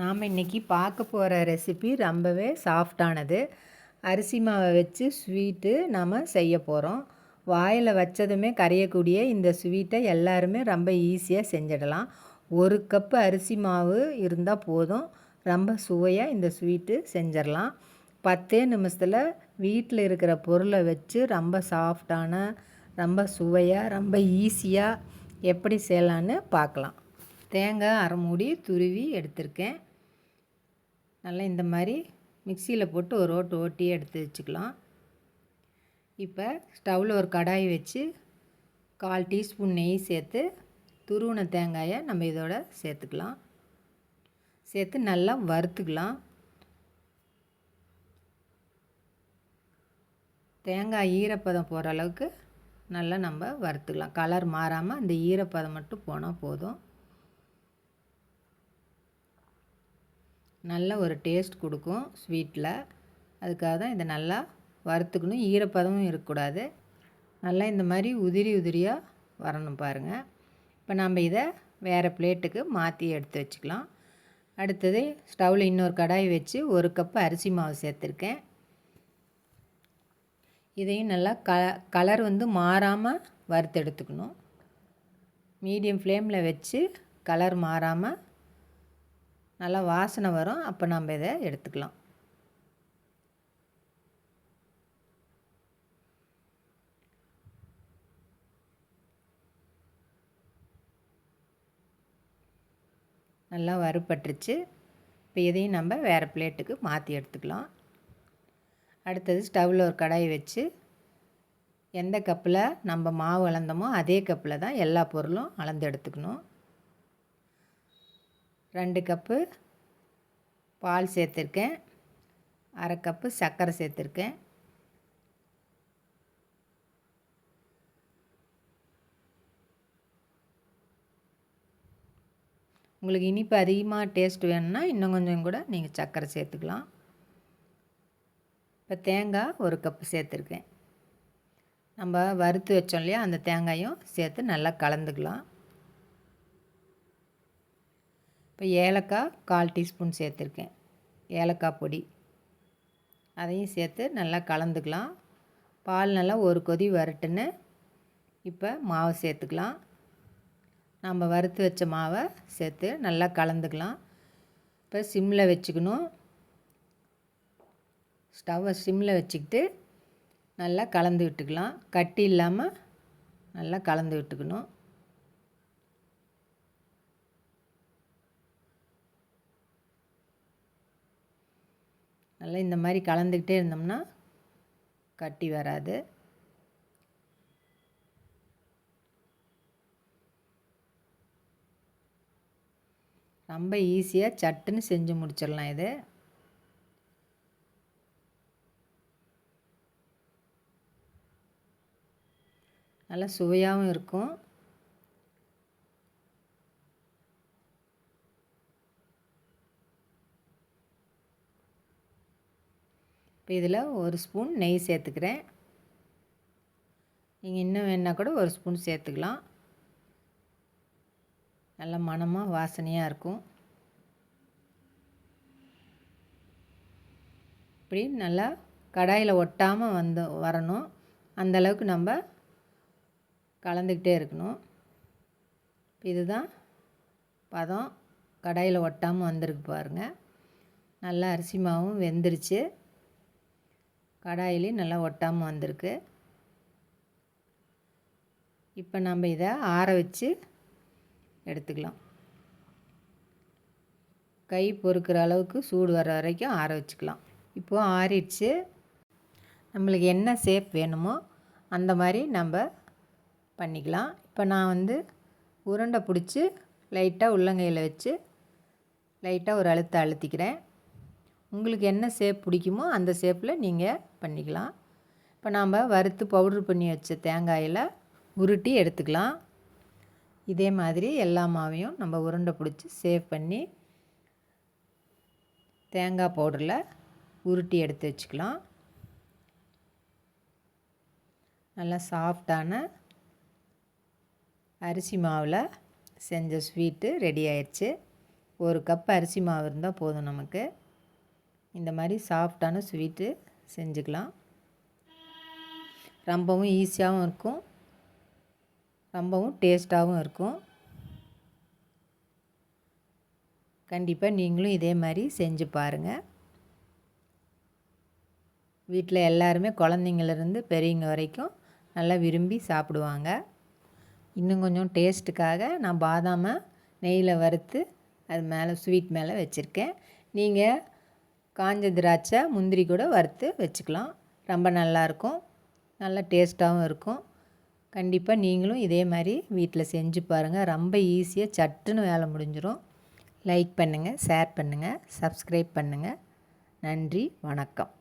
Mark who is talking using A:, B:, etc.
A: நாம் இன்றைக்கி பார்க்க போகிற ரெசிபி ரொம்பவே சாஃப்டானது அரிசி மாவை வச்சு ஸ்வீட்டு நாம் செய்ய போகிறோம் வாயில் வச்சதுமே கரையக்கூடிய இந்த ஸ்வீட்டை எல்லாருமே ரொம்ப ஈஸியாக செஞ்சிடலாம். ஒரு கப்பு அரிசி மாவு இருந்தால் போதும். ரொம்ப சுவையாக இந்த ஸ்வீட்டு செஞ்சிடலாம். பத்தே நிமிஷத்தில் வீட்டில் இருக்கிற பொருளை வச்சு ரொம்ப சாஃப்டான ரொம்ப சுவையாக ரொம்ப ஈஸியாக எப்படி செய்யலான்னு பார்க்கலாம். தேங்காய் அரை மூடி துருவி எடுத்திருக்கேன். நல்லா இந்த மாதிரி மிக்சியில் போட்டு ஒரு ஓட்டு ஓட்டி எடுத்து வச்சுக்கலாம். இப்போ ஸ்டவ்வில் ஒரு கடாய் வச்சு கால் டீஸ்பூன் நெய் சேர்த்து துருவின தேங்காயை நம்ம இதோட சேர்த்துக்கலாம். சேர்த்து நல்லா வறுத்துக்கலாம். தேங்காய் ஈரப்பதம் போகிற அளவுக்கு நல்லா நம்ம வறுத்துக்கலாம். கலர் மாறாமல் அந்த ஈரப்பதம் மட்டும் போனால் போதும். நல்ல ஒரு டேஸ்ட் கொடுக்கும் ஸ்வீட்டில் அதுக்காக தான் இதை நல்லா வறுத்துக்கணும். ஈரப்பதமும் இருக்கக்கூடாது. நல்லா இந்த மாதிரி உதிரி உதிரியாக வரணும் பாருங்கள் இப்போ நம்ம இதை வேறு பிளேட்டுக்கு மாற்றி எடுத்து வச்சுக்கலாம். அடுத்தது ஸ்டவ்வில் இன்னொரு கடாய் வச்சு ஒரு கப்பு அரிசி மாவு சேர்த்துருக்கேன். இதையும் நல்லா க கலர் வந்து மாறாமல் வறுத்து எடுத்துக்கணும். மீடியம் ஃப்ளேமில் வச்சு கலர் மாறாமல் நல்லா வாசனை வரும். அப்போ நம்ம இதை எடுத்துக்கலாம். நல்லா வறுப்பட்டுருச்சு இப்போ இதையும் நம்ம வேறு பிளேட்டுக்கு மாற்றி எடுத்துக்கலாம். அடுத்தது ஸ்டவ்வில் ஒரு கடாய் வச்சு எந்த கப்பில் நம்ம மாவு அளந்தோமோ அதே கப்பில் தான் எல்லா பொருளும் அளந்து எடுத்துக்கணும். ரெண்டு கப்பு பால் சேர்த்துருக்கேன். அரை கப்பு சர்க்கரை சேர்த்துருக்கேன். உங்களுக்கு இனிப்பு அதிகமாக டேஸ்ட் வேணும்னா இன்னும் கொஞ்சம் கூட நீங்கள் சர்க்கரை சேர்த்துக்கலாம். இப்போ தேங்காய் ஒரு கப்பு சேர்த்துருக்கேன். நம்ம வறுத்து வச்சோம் இல்லையா அந்த தேங்காயும் சேர்த்து நல்லா கலந்துக்கலாம். இப்போ ஏலக்காய் கால் டீஸ்பூன் சேர்த்துருக்கேன். ஏலக்காய் பொடி. அதையும் சேர்த்து நல்லா கலந்துக்கலாம். பால் நல்லா ஒரு கொதி வரட்டுன்னு இப்போ மாவை சேர்த்துக்கலாம். நம்ம வறுத்து வச்ச மாவை சேர்த்து நல்லா கலந்துக்கலாம். இப்போ சிம்மில் வச்சுக்கணும். ஸ்டவ்வை சிம்மில் வச்சுக்கிட்டு நல்லா கலந்து விட்டுக்கலாம். கட்டி இல்லாமல் நல்லா கலந்து விட்டுக்கணும். நல்லா இந்த மாதிரி கலந்துக்கிட்டே இருந்தோம்னா கட்டி வராது. ரொம்ப ஈஸியாக சட்டுன்னு செஞ்சு முடிச்சிடலாம் இது. நல்லா சுவையாகவும் இருக்கும். இப்போ இதில் ஒரு ஸ்பூன் நெய் சேர்த்துக்கிறேன். நீங்கள் இன்னும் வேணால் கூட ஒரு ஸ்பூன் சேர்த்துக்கலாம். நல்ல மனமாக வாசனையாக இருக்கும். இப்படி நல்லா கடாயில் ஒட்டாமல் வந்து வரணும். அந்தளவுக்கு நம்ம கலந்துக்கிட்டே இருக்கணும். இதுதான் பதம். கடாயில் ஒட்டாமல் வந்திருக்கு பாருங்கள் நல்லா அரிசி மாவும் வெந்துருச்சு. கடாயிலையும் நல்லா ஒட்டாமல் வந்திருக்கு. இப்போ நம்ம இதை ஆற வச்சு எடுத்துக்கலாம். கை பொறுக்கிற அளவுக்கு சூடு வர வரைக்கும் ஆற வச்சுக்கலாம். இப்போது ஆறிடுச்சு. நம்மளுக்கு என்ன ஷேப் வேணுமோ அந்த மாதிரி நம்ம பண்ணிக்கலாம். இப்போ நான் வந்து உருண்டை பிடிச்சி லைட்டாக உள்ளங்கையில் வச்சு லைட்டாக ஒரு அழுத்த அழுத்திக்கிறேன். உங்களுக்கு என்ன ஷேப் பிடிக்குமோ அந்த ஷேப்பில் நீங்கள் பண்ணிக்கலாம். இப்போ நாம் வறுத்து பவுட்ரு பண்ணி வச்ச தேங்காயில் உருட்டி எடுத்துக்கலாம். இதே மாதிரி எல்லா மாவையும் நம்ம உருண்டை பிடிச்சி சேவ் பண்ணி தேங்காய் பவுடரில் உருட்டி எடுத்து வச்சுக்கலாம். நல்லா சாஃப்டான அரிசி மாவில் செஞ்ச ஸ்வீட்டு ரெடி ஆயிடுச்சு ஒரு கப் அரிசி மாவு இருந்தால் போதும் நமக்கு. இந்த மாதிரி சாஃப்டான ஸ்வீட்டு செஞ்சுக்கலாம். ரொம்பவும் ஈஸியாகவும் இருக்கும். ரொம்பவும் டேஸ்ட்டாகவும் இருக்கும். கண்டிப்பாக நீங்களும் இதே மாதிரி செஞ்சு பாருங்கள் வீட்டில் எல்லாருமே குழந்தைங்கள்லேருந்து பெரியவங்க வரைக்கும் நல்லா விரும்பி சாப்பிடுவாங்க. இன்னும் கொஞ்சம் டேஸ்ட்டுக்காக நான் பாதாமை நெய்யில் வறுத்து அது மேலே ஸ்வீட் மேலே வச்சுருக்கேன். நீங்கள் காஞ்ச திராட்சை முந்திரி கூட வறுத்து வச்சுக்கலாம். ரொம்ப நல்லாயிருக்கும். நல்லா டேஸ்ட்டாகவும் இருக்கும். கண்டிப்பாக நீங்களும் இதே மாதிரி வீட்டில் செஞ்சு பாருங்கள் ரொம்ப ஈஸியாக சட்டுன்னு வேலை முடிஞ்சிடும் லைக் பண்ணுங்கள் ஷேர் பண்ணுங்கள் சப்ஸ்கிரைப் பண்ணுங்கள் நன்றி வணக்கம்.